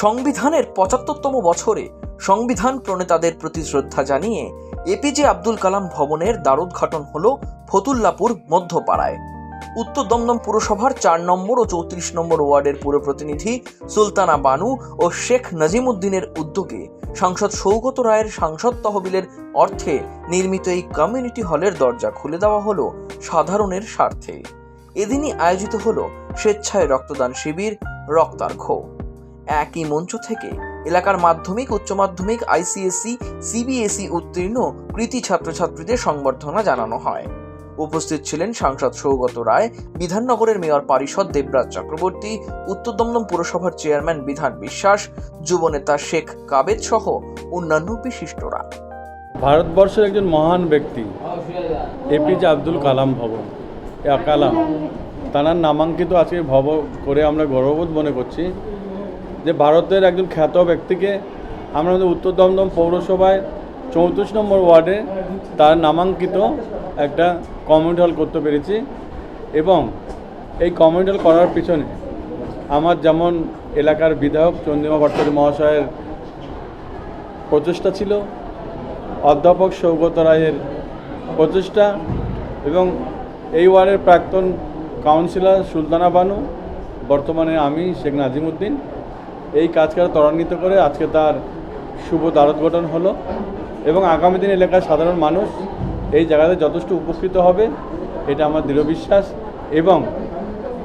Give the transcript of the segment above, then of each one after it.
সংবিধানের পঁচাত্তরতম বছরে সংবিধান প্রণেতাদের প্রতি শ্রদ্ধা জানিয়ে এপিজে আব্দুল কালাম ভবনের দ্বারোদ্ঘাটন হল ফতুল্লাপুর মধ্যপাড়ায়। উত্তর দমদম পুরসভার চার নম্বর ও চৌত্রিশ নম্বর ওয়ার্ডের পুর প্রতিনিধি সুলতানা বানু ও শেখ নাজিমুদ্দিনের উদ্যোগে সাংসদ সৌগত রায়ের সাংসদ তহবিলের অর্থে নির্মিত এই কমিউনিটি হলের দরজা খুলে দেওয়া হলো সাধারণের স্বার্থে। এদিনই আয়োজিত হলো স্বেচ্ছায় রক্তদান শিবির রক্তার্ঘ একই মঞ্চ থেকে এলাকার মাধ্যমিক, উচ্চ মাধ্যমিক, আইসিএসসি, সিবিএসই উত্তীর্ণ কৃতি ছাত্রছাত্রীদের সংবর্ধনা জানানো হয়। উপস্থিত ছিলেন সাংসদ সৌগত রায়, বিধাননগরের মেয়র পারিষদ দেবরাজ চক্রবর্তী, উত্তর দমদম পুরসভার চেয়ারম্যান বিধান বিশ্বাস, যুবনেতা শেখ কাবেদ সহ অন্যান্য বিশিষ্টরা। ভারতবর্ষের একজন মহান ব্যক্তি এপিজে আব্দুল কালাম ভবন কালাম। তার নামাঙ্কিত আজকে ভব করে আমরা গর্ববোধ মনে করছি। যে ভারতের একজন খ্যাত ব্যক্তিকে আমরা আমাদের উত্তর দমদম পৌরসভায় চৌত্রিশ নম্বর ওয়ার্ডে তার নামাঙ্কিত একটা কমিউনিটি হল করতে পেরেছি এবং এই কমিউনিটি হল করার পিছনে আমার যেমন এলাকার বিধায়ক চন্দ্রিমা ভট্টাচার্য মহাশয়ের প্রচেষ্টা ছিল, অধ্যাপক সৌগত রায়ের প্রচেষ্টা এবং এই ওয়ার্ডের প্রাক্তন কাউন্সিলর সুলতানা বানু, বর্তমানে আমি শেখ নাজিমুদ্দিন। এই কাজকে ত্বরান্বিত করে আজকে তার শুভ দ্বারোদ্ঘাটন হলো এবং আগামী দিন এলাকার সাধারণ মানুষ এই জায়গাতে যথেষ্ট উপকৃত হবে, এটা আমার দৃঢ় বিশ্বাস। এবং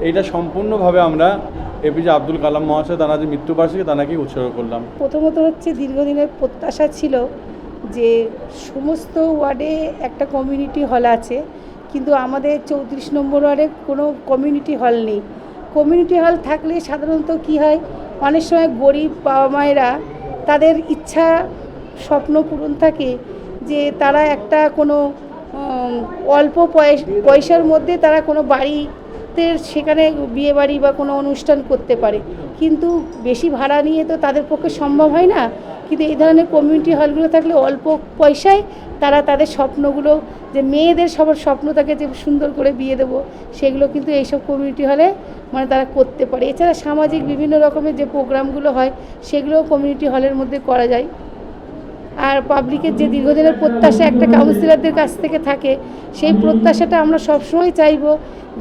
এইটা সম্পূর্ণভাবে আমরা এপিজে আব্দুল কালাম মহাশয়, তারা যে মৃত্যুবার্ষিকী তানাকে উৎসর্গ করলাম। প্রথমত হচ্ছে দীর্ঘদিনের প্রত্যাশা ছিল যে সমস্ত ওয়ার্ডে একটা কমিউনিটি হল আছে, কিন্তু আমাদের চৌত্রিশ নম্বর ওয়ার্ডে কোনো কমিউনিটি হল নেই। কমিউনিটি হল থাকলে সাধারণত কি হয় অনেক সময় গরিব বাবা মায়েরা তাদের ইচ্ছা, স্বপ্ন পূরণ থাকে যে তারা একটা কোনো অল্প পয়স- পয়সার মধ্যে তারা কোনো বাড়িতে সেখানে বিয়ে বাড়ি বা কোনো অনুষ্ঠান করতে পারে। কিন্তু বেশি ভাড়া নিয়ে তো তাদের পক্ষে সম্ভব হয় না। কিন্তু এই ধরনের কমিউনিটি হলগুলো থাকলে অল্প পয়সায় তারা তাদের স্বপ্নগুলো, যে মেয়েদের সবার স্বপ্ন থাকে যে সুন্দর করে বিয়ে দেবো, সেগুলো কিন্তু এইসব কমিউনিটি হলে মানে তারা করতে পারে। এছাড়া সামাজিক বিভিন্ন রকমের যে প্রোগ্রামগুলো হয়, সেগুলোও কমিউনিটি হলের মধ্যে করা যায়। আর পাবলিকের যে দীর্ঘদিনের প্রত্যাশা একটা কাউন্সিলরদের কাছ থেকে থাকে, সেই প্রত্যাশাটা আমরা সবসময় চাইব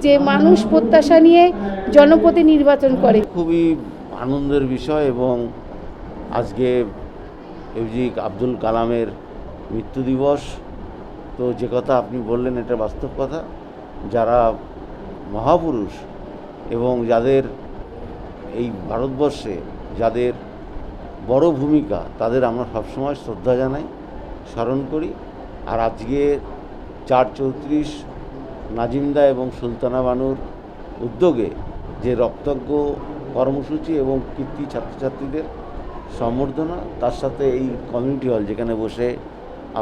যে মানুষ প্রত্যাশা নিয়ে জনপতি নির্বাচন করে। খুবই আনন্দের বিষয় এবং আজকে এজি আব্দুল কালামের মৃত্যু দিবস। তো যে কথা আপনি বললেন, এটা বাস্তব কথা। যারা মহাপুরুষ এবং যাদের এই ভারতবর্ষে যাদের বড় ভূমিকা, তাদের আমরা সবসময় শ্রদ্ধা জানাই, স্মরণ করি। আর আজকে চার চৌত্রিশ নাজিমদা এবং সুলতানা বানুর উদ্যোগে যে রক্তজ্ঞ কর্মসূচি এবং কীর্তি ছাত্রছাত্রীদের সম্বর্ধনা, তার সাথে এই কমিউনিটি হল যেখানে বসে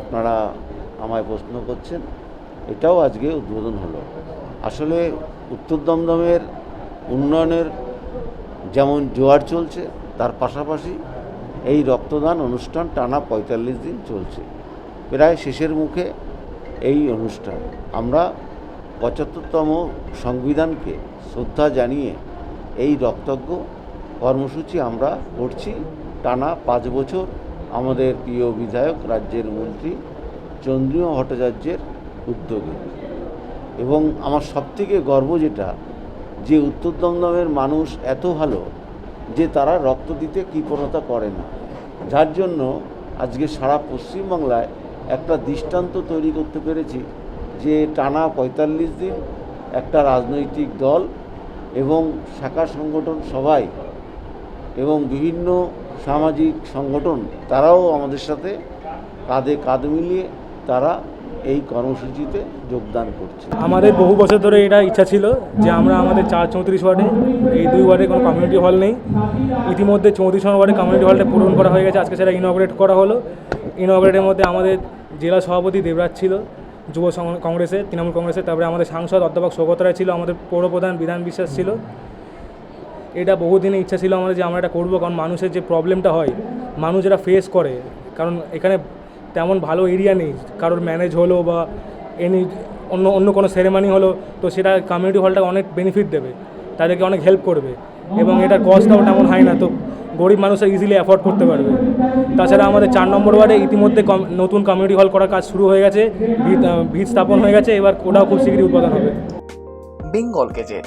আপনারা আমায় প্রশ্ন করছেন, এটাও আজকে উদ্বোধন হলো। আসলে উত্তর দমদমের উন্নয়নের যেমন জোয়ার চলছে, তার পাশাপাশি এই রক্তদান অনুষ্ঠান টানা পঁয়তাল্লিশ দিন চলছে। প্রায় শেষের মুখে এই অনুষ্ঠান। আমরা পঁচাত্তরতম সংবিধানকে শ্রদ্ধা জানিয়ে এই রক্তজ্ঞ কর্মসূচি আমরা করছি। টানা পাঁচ বছর আমাদের প্রিয় বিধায়ক, রাজ্যের মন্ত্রী চন্দ্রিমা ভট্টাচার্যের উদ্যোগে। এবং আমার সবথেকে গর্ব যেটা যে উত্তর দমদমের মানুষ এত ভালো যে তারা রক্ত দিতে কৃপণতা করে না। যার জন্য আজকে সারা পশ্চিমবাংলায় একটা দৃষ্টান্ত তৈরি করতে পেরেছি যে টানা পঁয়তাল্লিশ দিন একটা রাজনৈতিক দল এবং শাখা সংগঠন সবাই এবং বিভিন্ন সামাজিক সংগঠন তারাও আমাদের সাথে কাঁধে কাঁধ মিলিয়ে তারা এই কর্মসূচিতে যোগদান করছে। আমাদের বহু বছর ধরে এটা ইচ্ছা ছিল যে আমরা আমাদের চার চৌত্রিশ ওয়ার্ডে, এই দুই ওয়ার্ডে কোনো কমিউনিটি হল নেই। ইতিমধ্যে চৌত্রিশ ওয়ার্ডে কমিউনিটি হলটা পূরণ করা হয়ে গেছে। আজকে সেটা ইনগ্রেট করা হলো। ইনগ্রেটের মধ্যে আমাদের জেলা সভাপতি দেবরাজ ছিল, যুব কংগ্রেসের, তৃণমূল কংগ্রেসের, তারপরে আমাদের সাংসদ অধ্যাপক সৌগত রায় ছিল, আমাদের পৌরপ্রধান বিধান বিশ্বাস ছিল। এটা বহুদিনের ইচ্ছা ছিল আমাদের যে আমরা এটা করব, কারণ মানুষের যে প্রবলেমটা হয়, মানুষ যেটা ফেস করে, কারণ এখানে তেমন ভালো এরিয়া নেই। কারোর ম্যানেজ হলো বা এনি অন্য অন্য কোনো সেরেমানি হলো, তো সেটা কমিউনিটি হলটা অনেক বেনিফিট দেবে, তাদেরকে অনেক হেল্প করবে এবং এটার কস্টটাও তেমন হয় না, তো গরিব মানুষরা ইজিলি অ্যাফোর্ড করতে পারবে। তাছাড়া আমাদের চার নম্বর ওয়ার্ডে ইতিমধ্যে নতুন কমিউনিটি হল করার কাজ শুরু হয়ে গেছে ভিত স্থাপন হয়ে গেছে, এবার ওটাও খুব শীঘ্রই উদ্বোধন হবে। বেঙ্গল গেজেট